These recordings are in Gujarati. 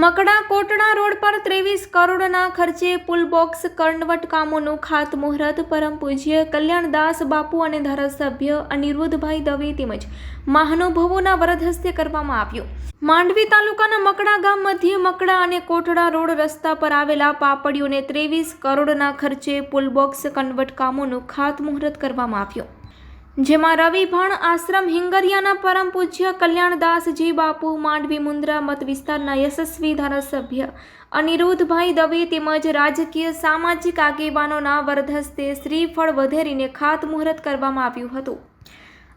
મકડા કોટડા રોડ પર ત્રેવીસ કરોડના ખર્ચે પુલ બોક્સ કર્ણવટ કામોનું ખાતમુહૂર્ત પરમ પૂજ્ય કલ્યાણદાસ બાપુ અને ધારાસભ્ય અનિરુદ્ધભાઈ દવે તેમજ મહાનુભાવોના વરદ હસ્તે કરવામાં આવ્યું. માંડવી તાલુકાના મકડા ગામ મધ્ય મકડા અને કોટડા રોડ રસ્તા પર આવેલા પાપડીઓને ત્રેવીસ કરોડના ખર્ચે પુલ બોક્સ કન્વર્ટ કામોનું ખાતમુહૂર્ત કરવામાં આવ્યું. જેમાં રવિભાણ આશ્રમ, હિંગરિયાના પરમ પૂજ્ય કલ્યાણદાસજી બાપુ, માંડવી, મુન્દ્રા મત વિસ્તારના યશસ્વી ધારાસભ્ય અનિરુદ્ધભાઈ દવે તેમજ રાજકીય સામાજિક આગેવાનોના વરદહસ્તે શ્રીફળ વધેરીને ખાતમુહૂર્ત કરવામાં આવ્યું હતું.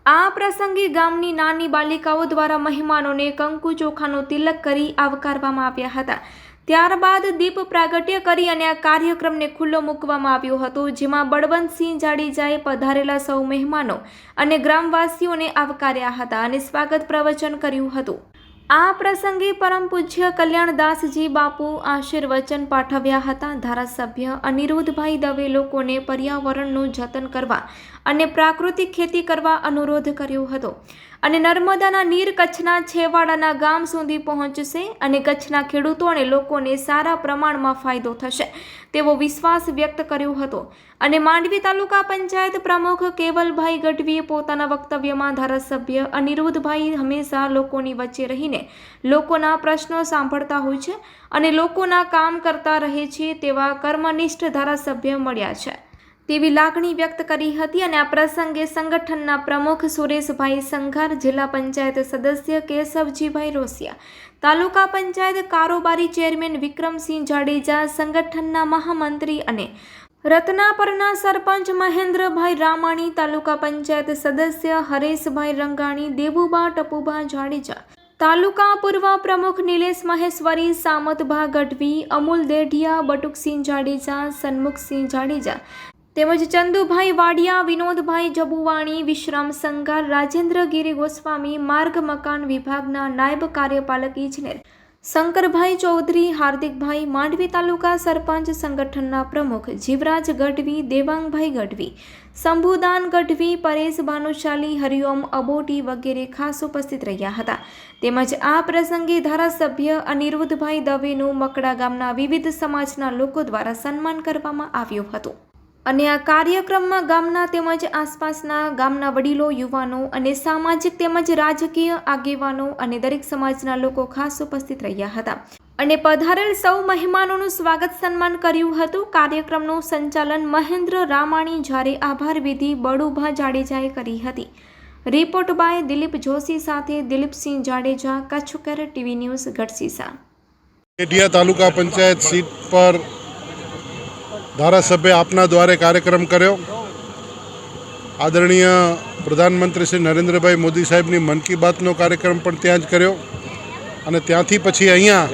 આ પ્રસંગે ગામની નાની બાલિકાઓ દ્વારા મહેમાનોને કંકુ ચોખાનો તિલક કરી આવકારવામાં આવ્યા હતા. ત્યારબાદ દીપ પ્રાગટ્ય કરી અને આ કાર્યક્રમને ખુલ્લો મૂકવામાં આવ્યો હતો, જેમાં બળવંતસિંહ જાડેજાએ પધારેલા સૌ મહેમાનો અને ગ્રામવાસીઓને આવકાર્યા હતા અને સ્વાગત પ્રવચન કર્યું હતું. આ પ્રસંગે પરમ પૂજ્ય કલ્યાણદાસજી બાપુ આશીર્વચન પાઠવ્યા હતા. ધારાસભ્ય અનિરુદ્ધભાઈ દવે લોકોને પર્યાવરણનું જતન કરવા અને પ્રાકૃતિક ખેતી કરવા અનુરોધ કર્યો હતો. અને નર્મદાના નીર કચ્છના છેવાડાના ગામ સુધી પહોંચશે અને કચ્છના ખેડૂતો અને લોકોને સારા પ્રમાણમાં ફાયદો થશે તેવો વિશ્વાસ વ્યક્ત કર્યો હતો. અને માંડવી તાલુકા પંચાયત પ્રમુખ કેવલભાઈ ગઢવીએ પોતાના વક્તવ્યમાં ધારાસભ્ય અનિરુદ્ધભાઈ હંમેશા લોકોની વચ્ચે રહીને લોકોના પ્રશ્નો સાંભળતા હોય છે અને લોકોના કામ કરતા રહે છે તેવા કર્મનિષ્ઠ ધારાસભ્ય મળ્યા છે. તેવી લાગણી વ્યક્ત કરી હતી અને આ પ્રસંગે સંગઠનના પ્રમુખ સુરેશભાઈ સંઘાર, જિલ્લા પંચાયત સદસ્ય કેશવજીભાઈ રોસિયા, તાલુકા પંચાયત કારોબારી ચેરમેન વિક્રમસિંહ જાડેજા, સંગઠનના મહામંત્રી અને રત્નાપરના સરપંચ મહેન્દ્રભાઈ રામાણી, તાલુકા પંચાયત સદસ્ય હરેશભાઈ રંગાણી દેવુબા ટપુબા જાડેજા, તાલુકા પૂર્વ પ્રમુખ નિલેશ મહેશ્વરી, સામતભા ગઢવી, અમૂલ દેઢિયા, બટુકસિંહ જાડેજા, સન્મુખસિંહ જાડેજા તેમજ ચંદુભાઈ વાડિયા, વિનોદભાઈ જબુવાણી, વિશ્રામ સંગાર રાજેન્દ્રગીરી ગોસ્વામી, માર્ગ મકાન વિભાગના નાયબ કાર્યપાલક ઇજનેર શંકરભાઈ ચૌધરી, હાર્દિકભાઈ માંડવી તાલુકા સરપંચ સંગઠનના પ્રમુખ, જીવરાજ ગઢવી, દેવાંગભાઈ ગઢવી, શંભુદાન ગઢવી, પરેશ ભાનુશાલી, હરિઓમ અબોટી વગેરે ખાસ ઉપસ્થિત રહ્યા હતા. તેમજ આ પ્રસંગે ધારાસભ્ય અનિરુદ્ધભાઈ દવેનું મકડા ગામના વિવિધ સમાજના લોકો દ્વારા સન્માન કરવામાં આવ્યું હતું. અને આ કાર્યક્રમમાં ગામના તેમજ આસપાસના ગામના વડીલો, યુવાનો અને સામાજિક તેમજ રાજકીય આગેવાનો અને દરેક સમાજના લોકો ખાસ ઉપસ્થિત રહ્યા હતા. અને પધારેલ સૌ મહેમાનોનું સ્વાગત સન્માન કર્યું હતું. કાર્યક્રમનું સંચાલન મહેન્દ્ર રામાણી જ્યારે આભાર વિધિ બળુભા જાડેજાએ કરી હતી. રિપોર્ટ બાય દિલીપ જોશી સાથે Dilipsinh Jadeja, Kutch care TV news Gadhsisa taluka panchayat seat પર ધારાસભ્ય આપના દ્વારે કાર્યક્રમ કર્યો. આદરણીય પ્રધાનમંત્રી શ્રી નરેન્દ્રભાઈ મોદી સાહેબની મન કી બાતનો કાર્યક્રમ પણ ત્યાં જ કર્યો. અને ત્યાંથી પછી અહીંયા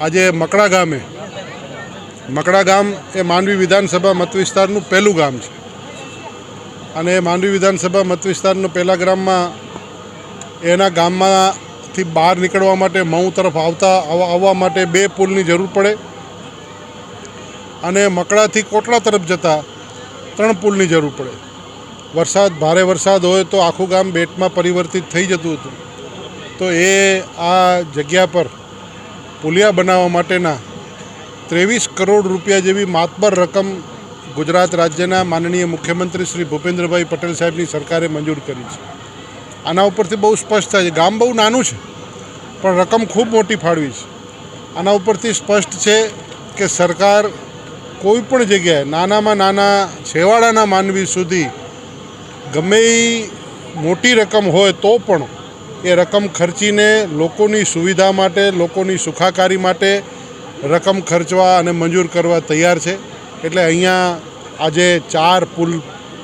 આજે મકડા ગામે, મકડા ગામ એ માંડવી વિધાનસભા મતવિસ્તારનું પહેલું ગામ છે. અને એ માંડવી વિધાનસભા મત વિસ્તારનું પહેલા ગ્રામમાં એના ગામમાંથી બહાર નીકળવા માટે મઉ તરફ આવતા, આવવા માટે બે પુલની જરૂર પડે. અને મકડાથી કોટડા તરફ જતા ત્રણ પુલની જરૂર પડે. વરસાદ, ભારે વરસાદ હોય તો આખું ગામ બેટમાં પરિવર્તિત થઈ જતું હતું. તો એ આ જગ્યા પર પુલિયા બનાવવા માટેના ત્રેવીસ કરોડ રૂપિયા જેવી માતબર રકમ ગુજરાત રાજ્યના માનનીય મુખ્યમંત્રી શ્રી ભૂપેન્દ્રભાઈ પટેલ સાહેબની સરકારે મંજૂર કરી છે. આના ઉપરથી બહુ સ્પષ્ટ થાય છે. ગામ બહુ નાનું છે, પણ રકમ ખૂબ મોટી ફાળવી છે. આના ઉપરથી સ્પષ્ટ છે કે સરકાર કોઈ પણ જગ્યાએ, નાનામાં નાના છેવાડાના માનવી સુધી ગમે એ મોટી રકમ હોય તો પણ એ રકમ ખર્ચીને લોકોની સુવિધા માટે, લોકોની સુખાકારી માટે રકમ ખર્ચવા અને મંજૂર કરવા તૈયાર છે. એટલે અહીંયા આજે ચાર પુલ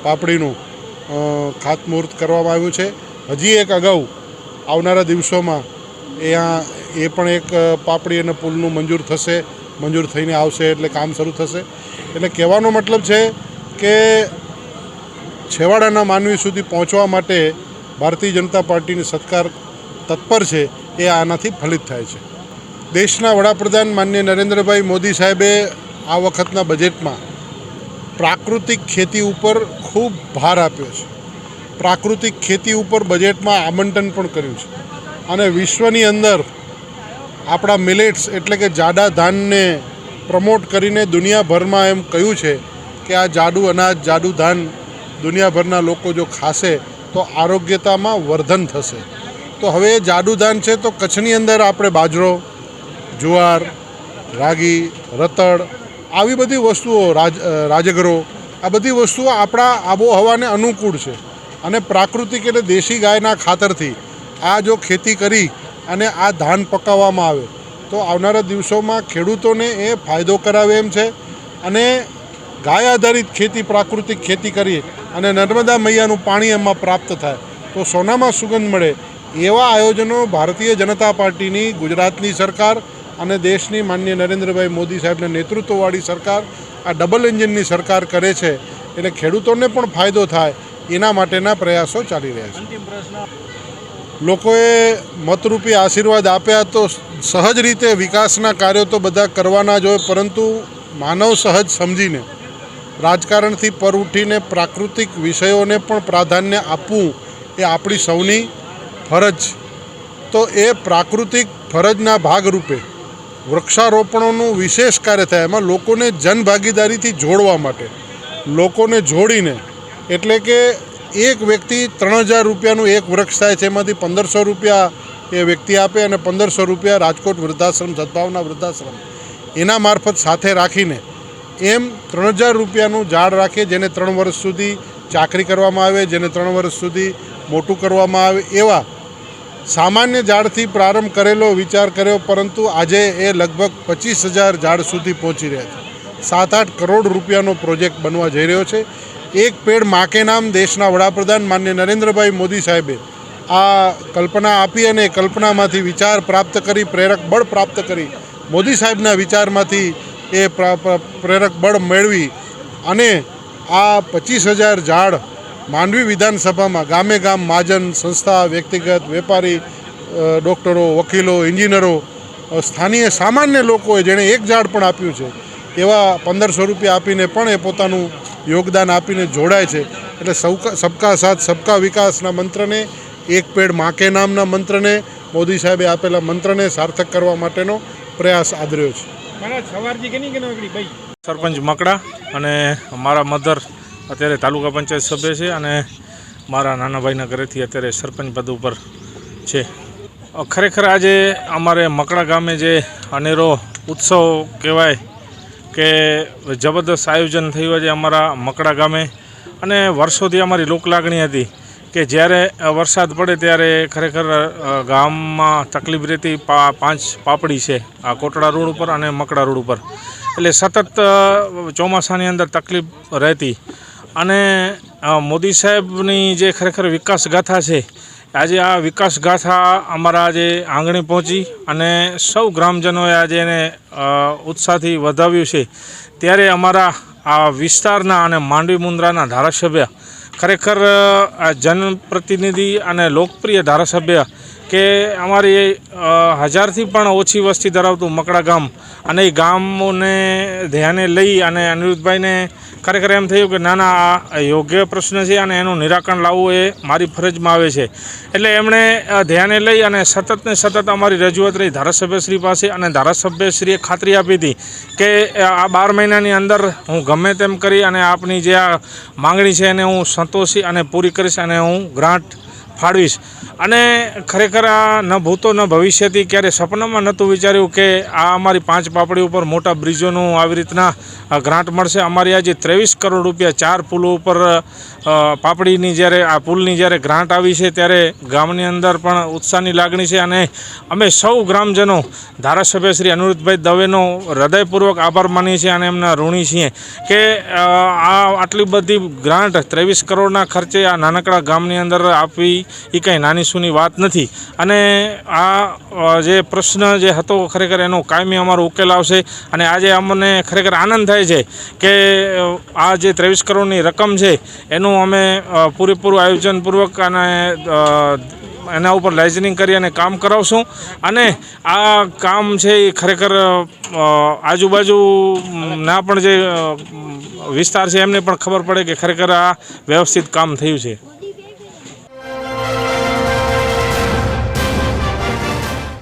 પાપડીનું ખાતમુહૂર્ત કરવામાં આવ્યું છે. હજી એક અગાઉ આવનારા દિવસોમાં અહીંયા એ પણ એક પાપડી અને પુલનું મંજૂર થશે. મંજૂર થઈને આવશે એટલે કામ શરૂ થશે. એટલે કહેવાનો મતલબ છે કે છેવાડાના માનવી સુધી પહોંચવા માટે ભારતીય જનતા પાર્ટીની સરકાર તત્પર છે એ આનાથી ફલિત થાય છે. દેશના વડાપ્રધાન માન્ય નરેન્દ્રભાઈ મોદી સાહેબે આ વખતના બજેટમાં પ્રાકૃતિક ખેતી ઉપર ખૂબ ભાર આપ્યો છે. પ્રાકૃતિક ખેતી ઉપર બજેટમાં આમંત્રણ પણ કર્યું છે. અને વિશ્વની અંદર આપણા મિલેટ્સ એટલે કે જાડા ધાનને પ્રમોટ કરીને દુનિયાભરમાં એમ કહ્યું છે કે આ જાડુ અનાજ, જાડુ ધાન દુનિયાભરના લોકો જો ખાશે તો આરોગ્યતામાં વર્ધન થશે. તો હવે જાડુ ધાન છે તો કચ્છની અંદર આપણે બાજરો, જુવાર, રાગી રતડ આવી બધી વસ્તુઓ, રાજ રાજગરો આ બધી વસ્તુઓ આપણા આબોહવાને અનુકૂળ છે. અને પ્રાકૃતિક એટલે દેશી ગાયના ખાતરથી આ જો ખેતી કરી અને આ ધાન પકાવવામાં આવે. તો આવનારા દિવસોમાં ખેડૂતોને એ ફાયદો કરાવે એમ છે. અને ગાય આધારિત ખેતી, પ્રાકૃતિક ખેતી કરી અને નર્મદા મૈયાનું પાણી એમાં પ્રાપ્ત થાય. તો સોનામાં સુગંધ મળે એવા આયોજનો ભારતીય જનતા પાર્ટીની, ગુજરાતની સરકાર અને દેશની માન્ય નરેન્દ્રભાઈ મોદી સાહેબના નેતૃત્વવાળી સરકાર આ ડબલ એન્જિનની સરકાર કરે છે. એટલે ખેડૂતોને પણ ફાયદો થાય એના માટેના પ્રયાસો ચાલી રહ્યા છે. લોકોએ મતરૂપી આશીર્વાદ આપ્યા તો સહજ રીતે વિકાસના કાર્યો તો બધા કરવાના જ હોય, પરંતુ માનવ સહજ સમજીને, રાજકારણથી પર ઉઠીને પ્રાકૃતિક વિષયોને પણ પ્રાધાન્ય આપવું એ આપણી સૌની ફરજ. તો એ પ્રાકૃતિક ફરજના ભાગરૂપે વૃક્ષારોપણોનું વિશેષ કાર્ય થાય, એમાં લોકોને જનભાગીદારીથી જોડવા માટે, લોકોને જોડીને, એટલે કે એક વ્યક્તિ ત્રણ હજાર રૂપિયાનું એક વૃક્ષ થાય છે, એમાંથી પંદરસો રૂપિયા એ વ્યક્તિ આપે અને પંદરસો રૂપિયા રાજકોટ વૃદ્ધાશ્રમ, સદભાવના વૃદ્ધાશ્રમ એના મારફત સાથે રાખીને એમ ત્રણ હજાર રૂપિયાનું ઝાડ રાખીએ જેને ત્રણ વર્ષ સુધી ચાકરી કરવામાં આવે, જેને ત્રણ વર્ષ સુધી મોટું કરવામાં આવે એવા સામાન્ય ઝાડથી પ્રારંભ કરેલો વિચાર કર્યો, પરંતુ આજે એ લગભગ પચીસ હજાર ઝાડ સુધી પહોંચી રહ્યા છે. સાત આઠ કરોડ રૂપિયાનો પ્રોજેક્ટ બનવા જઈ રહ્યો છે. એક પેડ માકે નામ દેશના વડાપ્રધાન માન્ય નરેન્દ્રભાઈ મોદી સાહેબે આ કલ્પના આપી અને કલ્પનામાંથી વિચાર પ્રાપ્ત કરી, પ્રેરક બળ પ્રાપ્ત કરી, મોદી સાહેબના વિચારમાંથી એ પ્રા- પ્રા- પ્રેરક બળ મેળવી અને આ પચીસ હજાર ઝાડ માંડવી વિધાનસભામાં ગામે ગામ મહાજન સંસ્થા, વ્યક્તિગત વેપારી ડૉક્ટરો, વકીલો, એન્જિનિયરો સ્થાનીય સામાન્ય લોકોએ જેણે એક ઝાડ પણ આપ્યું છે, એવા પંદરસો રૂપિયા આપીને પણ એ પોતાનું યોગદાન આપીને જોડાય છે. એટલે સૌકા સબકા સાથ સબકા વિકાસના મંત્રને એક પેડ માકે નામના મંત્રને મોદી સાહેબે આપેલા મંત્રને સાર્થક કરવા માટેનો પ્રયાસ આદર્યો છે. સરપંચ મકડા અને મારા મધર અત્યારે તાલુકા પંચાયત સભ્ય છે અને મારા નાના ભાઈના ઘરેથી અત્યારે સરપંચ પદ ઉપર છે. ખરેખર આજે અમારે મકડા ગામે જે અનેરો ઉત્સવ કહેવાય કે જબરદસ્ત આયોજન થયું છે અમારા મકડા ગામે. અને વર્ષોથી અમારી લોકલાગણી હતી કે જ્યારે વરસાદ પડે ત્યારે ખરેખર ગામમાં તકલીફ રહેતી પાંચ પાપડી છે આ કોટડા રોડ ઉપર અને મકડા રોડ ઉપર. એટલે સતત ચોમાસાની અંદર તકલીફ રહેતી. અને મોદી સાહેબની જે ખરેખર વિકાસ ગાથા છે આજે આ વિકાસ ગાથા અમારા આજે આંગણે પહોંચી અને સૌ ગ્રામજનોએ આજે એને ઉત્સાહથી વધાવ્યું છે. ત્યારે અમારા આ વિસ્તારના અને માંડવી મુન્દ્રાના ધારાસભ્ય ખરેખર જનપ્રતિનિધિ અને લોકપ્રિય ધારાસભ્ય કે અમારી હજારથી પણ ઓછી વસ્તી ધરાવતું મકડા ગામ અને એ ગામોને ધ્યાને લઈ અને અનિરુદ્ધભાઈને ખરેખર એમ થયું કે ના ના આ યોગ્ય પ્રશ્ન છે અને એનું નિરાકરણ લાવવું એ મારી ફરજમાં આવે છે. એટલે એમણે ધ્યાને લઈ અને સતત ને સતત અમારી રજૂઆત રહી. ધારાસભ્યશ્રી પાસે અને ધારાસભ્યશ્રીએ ખાતરી આપી હતી કે આ બાર મહિનાની અંદર હું ગમે તેમ કરી અને આપની જે આ માંગણી છે એને હું સંતોષી અને પૂરી કરીશ અને હું ગ્રાન્ટ ફાળવીશ. અને ખરેખર આ ન ભૂતો ન ભવિષ્યથી ક્યારે સપનામાં નહોતું વિચાર્યું કે આ અમારી પાંચ પાપડી ઉપર મોટા બ્રિજોનું આવી રીતના ગ્રાન્ટ મળશે. અમારી આજે ત્રેવીસ કરોડ રૂપિયા ચાર પુલો ઉપર પાપડીની જ્યારે, આ પુલની જ્યારે ગ્રાન્ટ આવી છે ત્યારે ગામની અંદર પણ ઉત્સાહની લાગણી છે. અને અમે સૌ ગ્રામજનો, ધારાસભ્ય શ્રી અનિરુદ્ધભાઈ દવેનો હૃદયપૂર્વક આભાર માનીએ છીએ અને એમના ઋણી છીએ કે આ આટલી બધી ગ્રાન્ટ ત્રેવીસ કરોડના ખર્ચે આ નાનકડા ગામની અંદર આપવી એ કંઈ નાની સૂની વાત નથી. અને આ જે પ્રશ્ન જે હતો ખરેખર એનો કાયમી અમારો ઉકેલ આવશે. અને આજે અમને ખરેખર આનંદ થાય છે કે આ જે ત્રેવીસ કરોડની રકમ છે, એનું અમે પૂરેપૂરું આયોજનપૂર્વક અને એના ઉપર લાઇઝનિંગ કરી અને કામ કરાવશું. અને આ કામ છે એ ખરેખર આજુબાજુના પણ જે વિસ્તાર છે એમને પણ ખબર પડે કે ખરેખર આ વ્યવસ્થિત કામ થયું છે.